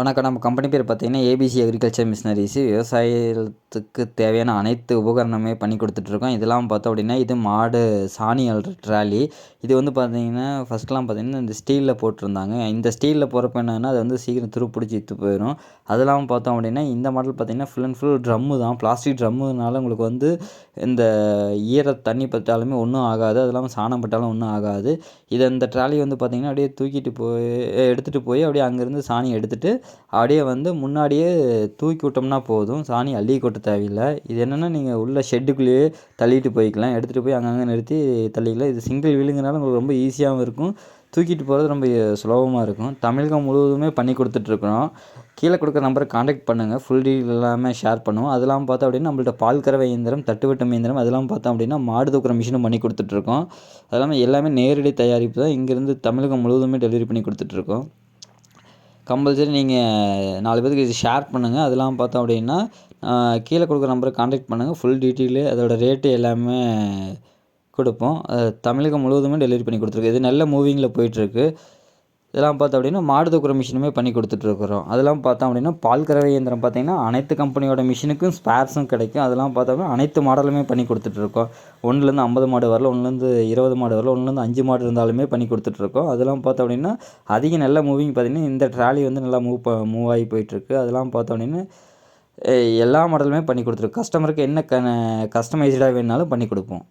வணக்கம். நம்ம கம்பெனி பேர் பார்த்தீங்கன்னா ஏபிசி அக்ரிகல்ச்சர் மிஷினரிஸ் விவசாயத்துக்கு தேவையான அனைத்து உபகரணமே பண்ணி கொடுத்துட்ருக்கோம் இதெல்லாம் பார்த்தோம் அப்படின்னா இது மாடு சாணி அல்ற ட்ராலி. இது வந்து பார்த்தீங்கன்னா ஃபஸ்ட்லாம் பார்த்தீங்கன்னா இந்த ஸ்டீலில் போட்டிருந்தாங்க. இந்த ஸ்டீலில் போகிறப்ப என்னன்னா அது வந்து சீக்கிரம் துருப்பிடிச்சி இத்து போயிடும். அதெல்லாம் பார்த்தோம் அப்படின்னா இந்த மாடல் பார்த்தீங்கன்னா ஃபுல் அண்ட் ஃபுல் ட்ரம்மு தான். பிளாஸ்டிக் ட்ரம்முனால உங்களுக்கு வந்து இந்த ஈர தண்ணி பட்டாலுமே ஒன்றும் ஆகாது. அது இல்லாமல் சாணம் பட்டாலும் ஒன்றும் ஆகாது. இதை இந்த ட்ராலி வந்து பார்த்திங்கன்னா அப்படியே தூக்கிட்டு போய் எடுத்துகிட்டு போய் அப்படியே அங்கேருந்து சாணி எடுத்துகிட்டு அப்படியே வந்து முன்னாடியே தூக்கி விட்டோம்னா போதும். சாணி அள்ளி கொட்ட தேவையில்லை. இது என்னென்னா நீங்கள் உள்ள ஷெட்டுக்குள்ளேயே தள்ளிட்டு போய்க்கலாம். எடுத்துகிட்டு போய் அங்கங்கே நிறுத்தி தள்ளிக்கலாம். இது சிங்கிள் வீலுங்கிறனால உங்களுக்கு ரொம்ப ஈஸியாகவும் இருக்கும். தூக்கிட்டு போகிறது ரொம்ப சுலபமாக இருக்கும். தமிழகம் முழுவதுமே பண்ணி கொடுத்துட்ருக்குறோம். கீழே கொடுக்குற நம்பரை காண்டாக்ட் பண்ணுங்கள் ஃபுல் டீட்டெயில் எல்லாமே ஷேர் பண்ணுவோம். அதெல்லாம் பார்த்தோம் அப்படின்னா நம்மள்ட்ட பால் கறவை இயந்திரம் தட்டுவட்டம் இயந்திரம் அதெல்லாம் பார்த்தோம் அப்படின்னா மாடு தூக்குற மிஷினும் பண்ணி கொடுத்துட்ருக்கோம். அது இல்லாமல் எல்லாமே நேரடி தயாரிப்பு தான். இங்கேருந்து தமிழகம் முழுவதுமே டெலிவரி பண்ணி கொடுத்துட்ருக்கோம். கம்பல்சரி நீங்கள் நாலு பேருக்கு இது ஷேர் பண்ணுங்கள் அதெல்லாம் பார்த்தோம் அப்படின்னா கீழே கொடுக்குற நம்பருக்கு காண்டாக்ட் பண்ணுங்கள் ஃபுல் டீட்டெயிலு அதோட ரேட்டு எல்லாமே கொடுப்போம். தமிழகம் முழுவதுமே டெலிவரி பண்ணி கொடுத்துருக்கு. இது நல்ல மூவிங்கில் போயிட்டுருக்கு. இதெல்லாம் பார்த்தோம் அப்படின்னா மாடு தூக்குற மிஷினுமே பண்ணி கொடுத்துட்ருக்குறோம். அதெல்லாம் பார்த்தோம் அப்படின்னா பால் கறவை இயந்திரம் பார்த்திங்கன்னா அனைத்து கம்பெனியோட மிஷினுக்கும் ஸ்பேர்ஸும் கிடைக்கும். அதெல்லாம் பார்த்தோம்னா அனைத்து மாடலுமே பண்ணி கொடுத்துட்ருக்கோம். ஒன்றுலேருந்து ஐம்பது மாடு வரல ஒன்றுலேருந்து இருபது மாடு வரல ஒன்றுலேருந்து அஞ்சு மாடு இருந்தாலுமே பண்ணி கொடுத்துட்ருக்கோம். அதெல்லாம் பார்த்தோம் அப்படின்னா அதிக நல்ல மூவிங் பார்த்திங்கன்னா இந்த ட்ராலி வந்து நல்லா மூவ் ப மூவ் ஆகி போயிட்டுருக்கு அதெல்லாம் பார்த்தோம் அப்படின்னா எல்லா மாடலுமே பண்ணி கொடுத்துருக்கு கஸ்டமருக்கு என்ன க கஸ்டமைஸ்டாக வேணுனாலும் பண்ணி கொடுப்போம்.